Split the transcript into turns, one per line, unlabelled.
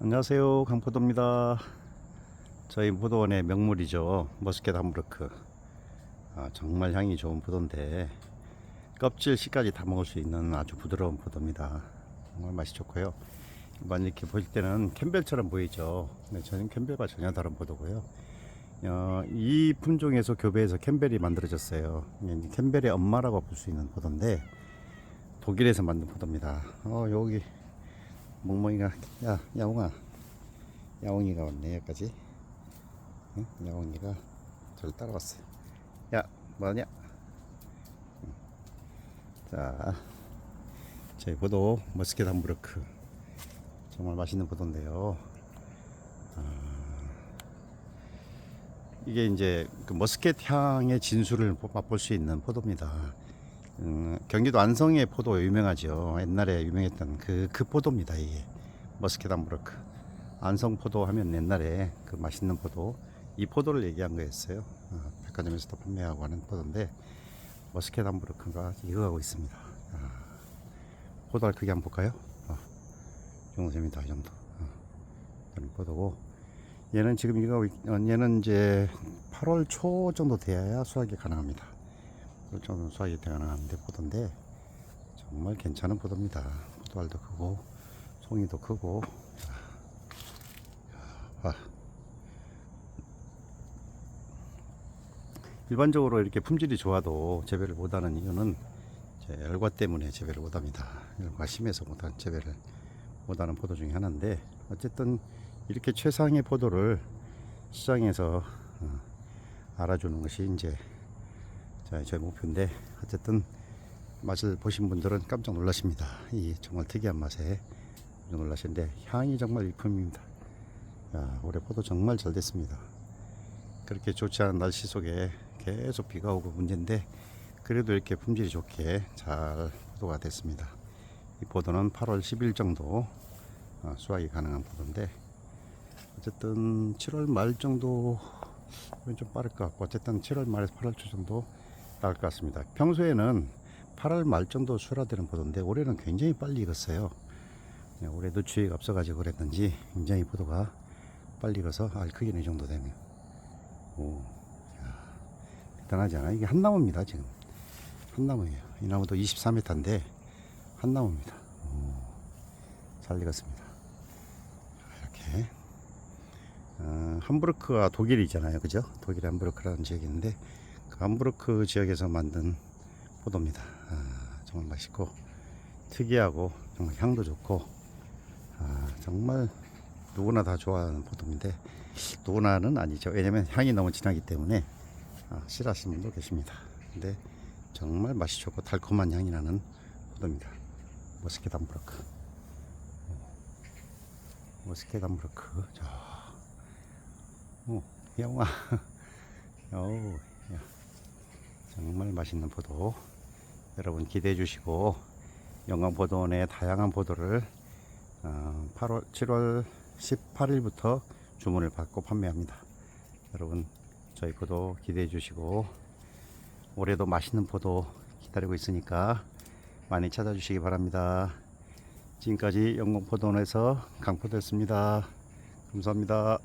안녕하세요. 강포도입니다. 저희 포도원의 명물이죠. 머스켓 함부르크. 아, 정말 향이 좋은 포도인데 껍질 씨까지 다 먹을 수 있는 아주 부드러운 포도입니다. 정말 맛이 좋고요. 일반 이렇게 보실 때는 캠벨처럼 보이죠. 네, 저는 캠벨과 전혀 다른 포도고요. 어, 이 품종에서 교배해서 캠벨이 만들어졌어요. 이 캠벨의 엄마라고 볼 수 있는 포도인데 독일에서 만든 포도입니다. 어 여기 멍멍이가 야 야옹아. 야옹이가 왔네 여기까지. 응? 야옹이가 저를 따라왔어요. 야 뭐하냐? 응. 자 저희 포도 머스켓 함부르크. 정말 맛있는 포도인데요. 아, 이게 이제 그 머스켓 향의 진수를 맛볼 수 있는 포도입니다 음, 경기도 안성의 포도 유명하죠. 옛날에 유명했던 그, 그 포도입니다. 이게 머스켓 암브로크. 안성 포도 하면 옛날에 그 맛있는 포도 이 포도를 얘기한 거였어요. 어, 백화점에서도 판매하고 하는 포도인데 머스켓 암브로크가 이거하고 있습니다. 아, 포도알 크기 한번 볼까요? 어, 이 정도 됩니다. 이 정도. 어, 포도고 얘는 지금 이거 어, 얘는 이제 8월 초 정도 돼야 수확이 가능합니다. 좀 수확이 가능한데 포도인데 정말 괜찮은 포도입니다. 포도알도 크고 송이도 크고 아. 일반적으로 이렇게 품질이 좋아도 재배를 못하는 이유는 열과 때문에 재배를 못합니다. 열과 심해서 못한 재배를 못하는 포도 중에 하나인데 어쨌든 이렇게 최상의 포도를 시장에서 어, 알아주는 것이 이제 자, 저희 목표인데 어쨌든 맛을 보신 분들은 깜짝 놀라십니다. 이 정말 특이한 맛에 놀라시는데 향이 정말 일품입니다. 야, 올해 포도 정말 잘 됐습니다. 그렇게 좋지 않은 날씨 속에 계속 비가 오고 문제인데 그래도 이렇게 품질이 좋게 잘 포도가 됐습니다. 이 포도는 8월 10일 정도 어, 수확이 가능한 포도인데 어쨌든 7월 말 정도 좀 빠를 것 같고 어쨌든 7월 말에서 8월 초 정도 나을 것 같습니다. 평소에는 8월 말 정도 수라되는 포도인데 올해는 굉장히 빨리 익었어요. 네, 올해도 추위가 없어가지고 그랬는지 굉장히 포도가 빨리 익어서 알 크기는 이 정도 되면 오, 야, 대단하지 않아? 이게 한 나무입니다 지금 한 나무예요. 이 나무도 24m인데 한 나무입니다. 오, 잘 익었습니다. 이렇게 어, 함부르크가 독일이잖아요, 그죠? 독일 함부르크라는 그 함부르크 지역에서 만든 포도입니다. 아, 정말 맛있고 특이하고 정말 향도 좋고 아, 정말 누구나 다 좋아하는 포도인데 누구나는 아니죠. 왜냐면 향이 너무 진하기 때문에 아, 싫어하시는 분도 계십니다. 근데 정말 맛이 좋고 달콤한 향이 나는 포도입니다. 머스켓 함부르크. 머스켓 함부르크. 자, 오, 영아. 어우, 야. 정말 맛있는 포도 여러분 기대해 주시고 영광포도원의 다양한 포도를 어, 8월 7월 18일부터 주문을 받고 판매합니다. 여러분 저희 포도 기대해 주시고 올해도 맛있는 포도 기다리고 있으니까 많이 찾아주시기 바랍니다. 지금까지 영광포도원에서 강포도였습니다. 감사합니다